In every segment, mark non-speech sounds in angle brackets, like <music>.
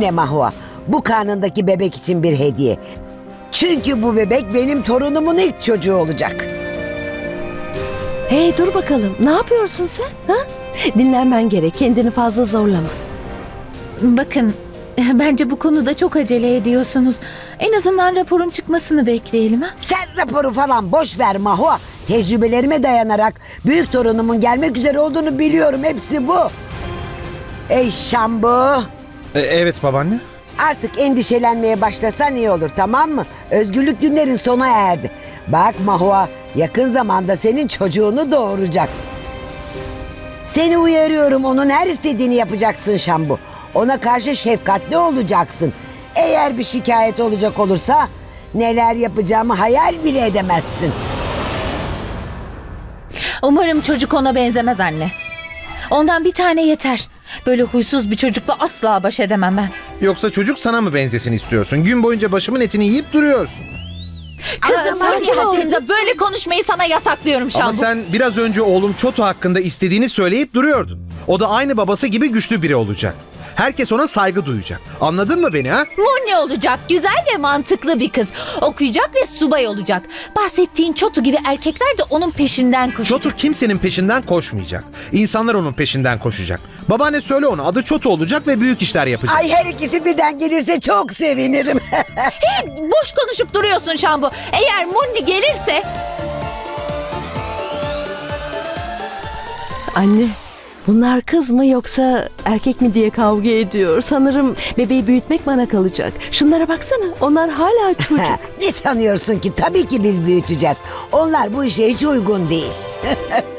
Ne Mahua? Bu karnındaki bebek için bir hediye. Çünkü bu bebek benim torunumun ilk çocuğu olacak. Hey dur bakalım. Ne yapıyorsun sen? Ha? Dinlenmen gerek. Kendini fazla zorlama. Bakın, bence bu konuda çok acele ediyorsunuz. En azından raporun çıkmasını bekleyelim ha. Sen raporu falan boş ver Mahua. Tecrübelerime dayanarak büyük torunumun gelmek üzere olduğunu biliyorum. Hepsi bu. Ey Şambu. E, evet babaanne. Artık endişelenmeye başlasan iyi olur tamam mı? Özgürlük günlerin sona erdi. Bak Mahua yakın zamanda senin çocuğunu doğuracak. Seni uyarıyorum onun her istediğini yapacaksın Şambu. Ona karşı şefkatli olacaksın. Eğer bir şikayet olacak olursa neler yapacağımı hayal bile edemezsin. Umarım çocuk ona benzemez anne. Ondan bir tane yeter. Böyle huysuz bir çocukla asla baş edemem ben. Yoksa çocuk sana mı benzesin istiyorsun? Gün boyunca başımın etini yiyip duruyorsun. Kızım hangi ol. haddinde böyle konuşmayı sana yasaklıyorum Ama Şambu. sen biraz önce oğlum Çoto hakkında istediğini söyleyip duruyordun. O da aynı babası gibi güçlü biri olacak. Herkes ona saygı duyacak. Anladın mı beni ha? Munni olacak, güzel ve mantıklı bir kız. Okuyacak ve subay olacak. Bahsettiğin Çotu gibi erkekler de onun peşinden koşacak. Çoto kimsenin peşinden koşmayacak. İnsanlar onun peşinden koşacak. Babaanne söyle ona adı Çoto olacak ve büyük işler yapacak. Ay her ikisi birden gelirse çok sevinirim. <laughs> Boş konuşup duruyorsun Şambu. Eğer Munni gelirse Anne. Bunlar kız mı yoksa erkek mi diye kavga ediyor. Sanırım bebeği büyütmek bana kalacak. Şunlara baksana. Onlar hala <laughs> çocuk. Ne sanıyorsun ki? Tabii ki biz büyüteceğiz. Onlar bu işe hiç uygun değil. <laughs>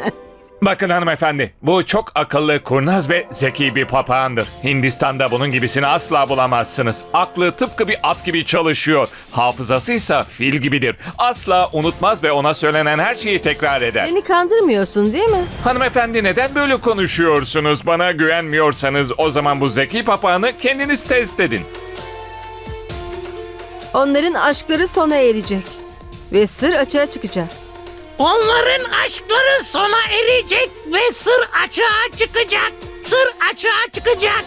Bakın hanımefendi, bu çok akıllı, kurnaz ve zeki bir papağandır. Hindistan'da bunun gibisini asla bulamazsınız. Aklı tıpkı bir at gibi çalışıyor. Hafızası ise fil gibidir. Asla unutmaz ve ona söylenen her şeyi tekrar eder. Beni kandırmıyorsun değil mi? Hanımefendi neden böyle konuşuyorsunuz? Bana güvenmiyorsanız o zaman bu zeki papağanı kendiniz test edin. Onların aşkları sona erecek. Ve sır açığa çıkacak. Onların aşkları sona erecek ve sır açığa çıkacak. Sır açığa çıkacak.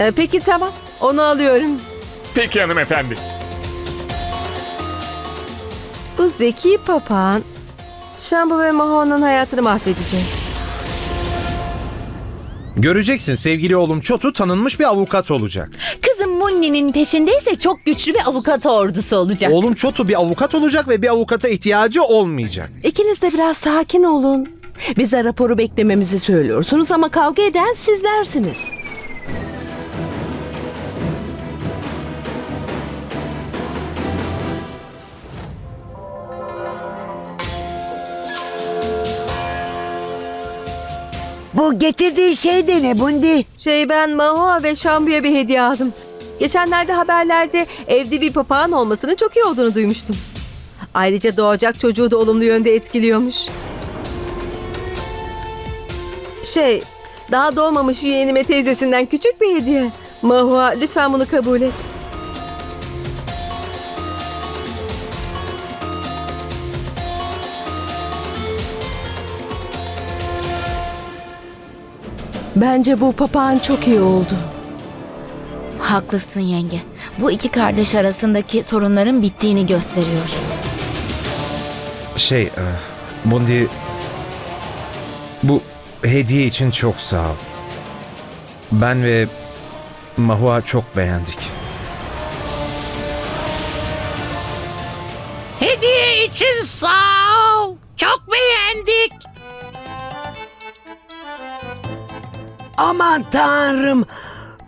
Ee, peki tamam. Onu alıyorum. Peki hanımefendi. Bu zeki papağan Şambu ve Maho'nun hayatını mahvedecek. Göreceksin sevgili oğlum Çoto tanınmış bir avukat olacak. Munni'nin peşindeyse çok güçlü bir avukat ordusu olacak. Oğlum Çoto bir avukat olacak ve bir avukata ihtiyacı olmayacak. İkiniz de biraz sakin olun. Bize raporu beklememizi söylüyorsunuz ama kavga eden sizlersiniz. Bu getirdiğin şey de ne Bundi? Şey ben Maho ve Şambu'ya bir hediye aldım. Geçenlerde haberlerde evde bir papağan olmasının çok iyi olduğunu duymuştum. Ayrıca doğacak çocuğu da olumlu yönde etkiliyormuş. Şey, daha doğmamış yeğenime teyzesinden küçük bir hediye. Mahua lütfen bunu kabul et. Bence bu papağan çok iyi oldu. Haklısın yenge. Bu iki kardeş arasındaki sorunların bittiğini gösteriyor. Şey, e, Bundi... Bu hediye için çok sağ ol. Ben ve Mahua çok beğendik. Hediye için sağ ol. Çok beğendik. Aman tanrım.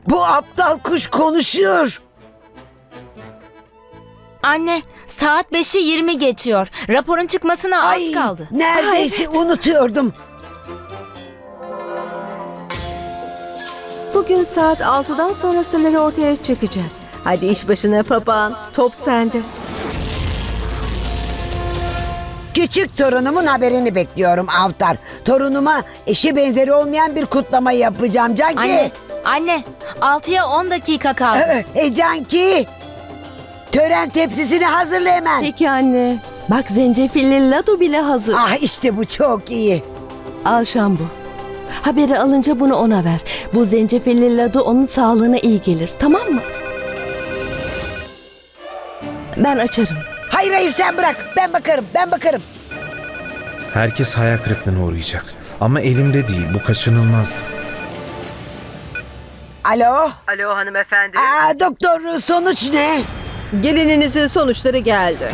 Bu aptal kuş konuşuyor. Anne, saat 5'i 20 geçiyor. Raporun çıkmasına Ay az kaldı. neredeyse unutuyordum. Bugün saat 6'dan sonra sırları ortaya çıkacak. Hadi iş başına papağan. Top sende. Küçük torunumun haberini bekliyorum Avtar. Torunuma eşi benzeri olmayan bir kutlama yapacağım Canki. Anne, anne, 6'ya 10 dakika kaldı. Ee, E, Canki. Tören tepsisini hazırla hemen. Peki anne. Bak zencefilli ladu bile hazır. Ah işte bu çok iyi. Al şambu. Haberi alınca bunu ona ver. Bu zencefilli ladu onun sağlığına iyi gelir. Tamam mı? Ben açarım. Hayır hayır sen bırak. Ben bakarım. Ben bakarım. Herkes hayal kırıklığına uğrayacak. Ama elimde değil. Bu kaçınılmaz. Alo. Alo hanımefendi. Aa, doktor sonuç ne? Gelininizin sonuçları geldi.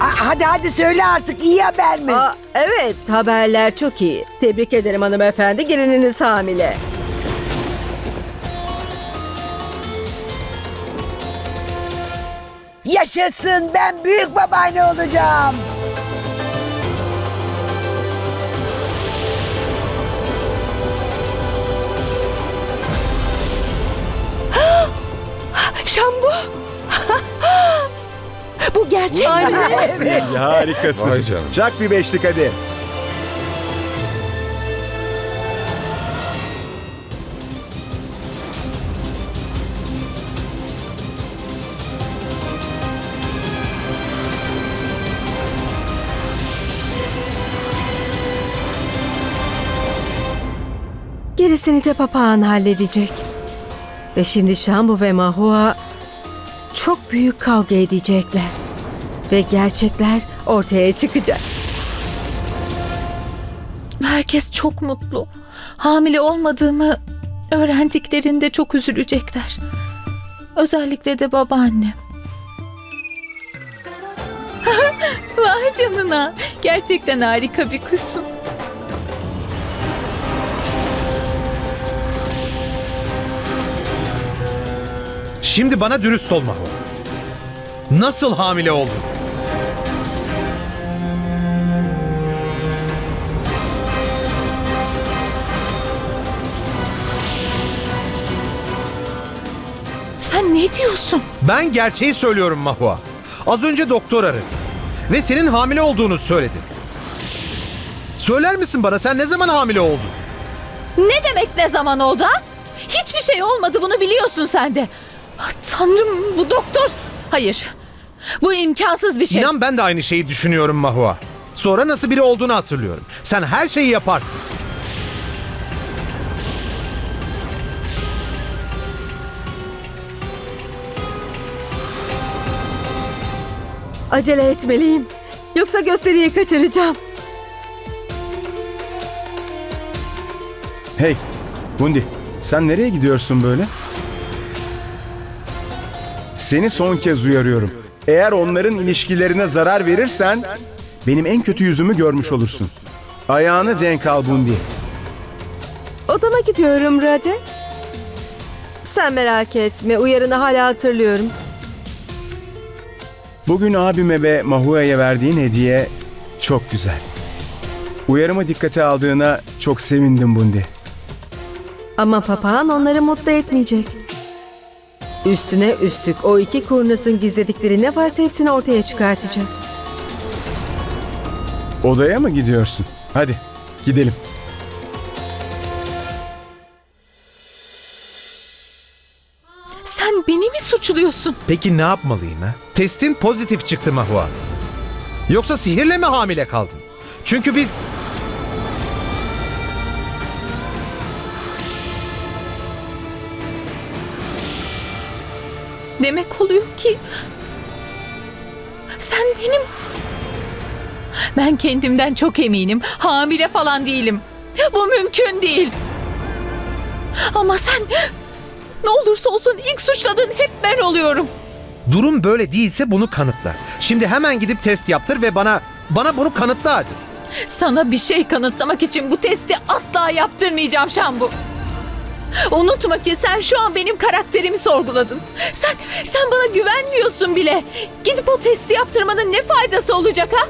Aa, hadi hadi söyle artık iyi haber mi? Aa, evet haberler çok iyi. Tebrik ederim hanımefendi. Gelininiz hamile. Yaşasın ben büyük babaanne olacağım. Bu gerçek mi? Evet. <laughs> Harikasın. Vay canına. Çak bir beşlik hadi. Gerisini de papağan halledecek. Ve şimdi Şambu ve Mahua çok büyük kavga edecekler. Ve gerçekler ortaya çıkacak. Herkes çok mutlu. Hamile olmadığımı öğrendiklerinde çok üzülecekler. Özellikle de babaannem. <laughs> Vay canına. Gerçekten harika bir kızsın. Şimdi bana dürüst ol Maho. Nasıl hamile oldun? Sen ne diyorsun? Ben gerçeği söylüyorum Mahua. Az önce doktor aradı. Ve senin hamile olduğunu söyledi. Söyler misin bana sen ne zaman hamile oldun? Ne demek ne zaman oldu ha? Hiçbir şey olmadı bunu biliyorsun sen de. Ah, Tanrım bu doktor. Hayır. Bu imkansız bir şey. İnan ben de aynı şeyi düşünüyorum Mahua. Sonra nasıl biri olduğunu hatırlıyorum. Sen her şeyi yaparsın. Acele etmeliyim. Yoksa gösteriyi kaçıracağım. Hey, Bundi, sen nereye gidiyorsun böyle? Seni son kez uyarıyorum. Eğer onların ilişkilerine zarar verirsen benim en kötü yüzümü görmüş olursun. Ayağını denk al Bundi. Odama gidiyorum Rade. Sen merak etme. Uyarını hala hatırlıyorum. Bugün abime ve Mahua'ya verdiğin hediye çok güzel. Uyarımı dikkate aldığına çok sevindim Bundi. Ama papağan onları mutlu etmeyecek. Üstüne üstlük o iki kurnazın gizledikleri ne varsa hepsini ortaya çıkartacak. Odaya mı gidiyorsun? Hadi gidelim. Sen beni mi suçluyorsun? Peki ne yapmalıyım ha? Testin pozitif çıktı Mahua. Yoksa sihirle mi hamile kaldın? Çünkü biz... Demek oluyor ki sen benim ben kendimden çok eminim. Hamile falan değilim. Bu mümkün değil. Ama sen ne olursa olsun ilk suçladığın hep ben oluyorum. Durum böyle değilse bunu kanıtla. Şimdi hemen gidip test yaptır ve bana bana bunu kanıtla hadi. Sana bir şey kanıtlamak için bu testi asla yaptırmayacağım Şambu. Unutma ki sen şu an benim karakterimi sorguladın. Sen sen bana güvenmiyorsun bile. Gidip o testi yaptırmanın ne faydası olacak ha?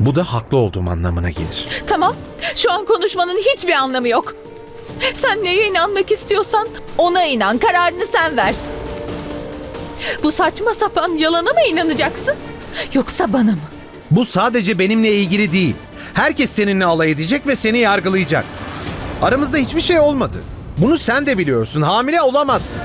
Bu da haklı olduğum anlamına gelir. Tamam. Şu an konuşmanın hiçbir anlamı yok. Sen neye inanmak istiyorsan ona inan. Kararını sen ver. Bu saçma sapan yalana mı inanacaksın? Yoksa bana mı? Bu sadece benimle ilgili değil. Herkes seninle alay edecek ve seni yargılayacak. Aramızda hiçbir şey olmadı. Bunu sen de biliyorsun. Hamile olamazsın.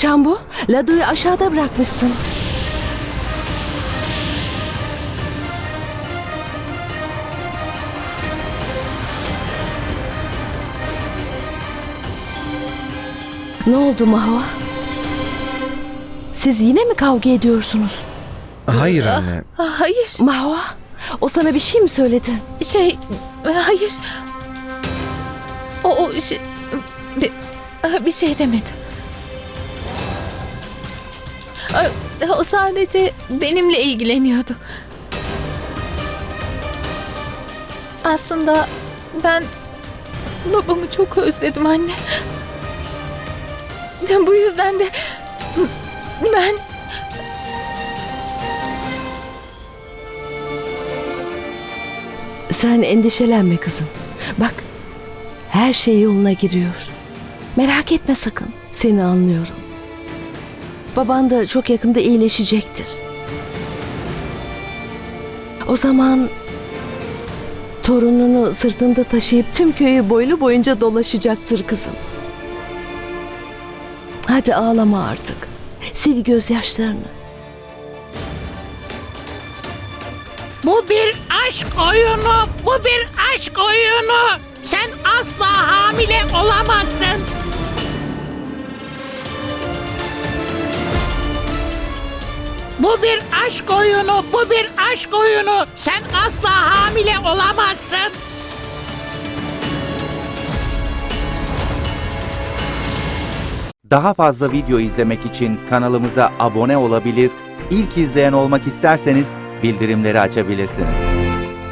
Şambu, Ladu'yu aşağıda bırakmışsın. Ne oldu Mahva? Siz yine mi kavga ediyorsunuz? Hayır anne. Ah, Hayır. Mahva, o sana bir şey mi söyledi? Şey, hayır. O, o şey, bir, bir şey demedi. O sadece benimle ilgileniyordu. Aslında ben babamı çok özledim anne. Bu yüzden de ben Sen endişelenme kızım. Bak, her şey yoluna giriyor. Merak etme sakın. Seni anlıyorum. Baban da çok yakında iyileşecektir. O zaman torununu sırtında taşıyıp tüm köyü boylu boyunca dolaşacaktır kızım. Hadi ağlama artık. Sil gözyaşlarını. Bu bir aşk oyunu. Bu bir aşk oyunu. Sen asla hamile olamazsın. Bu bir aşk oyunu. Bu bir aşk oyunu. Sen asla hamile olamazsın. Daha fazla video izlemek için kanalımıza abone olabilir, ilk izleyen olmak isterseniz bildirimleri açabilirsiniz.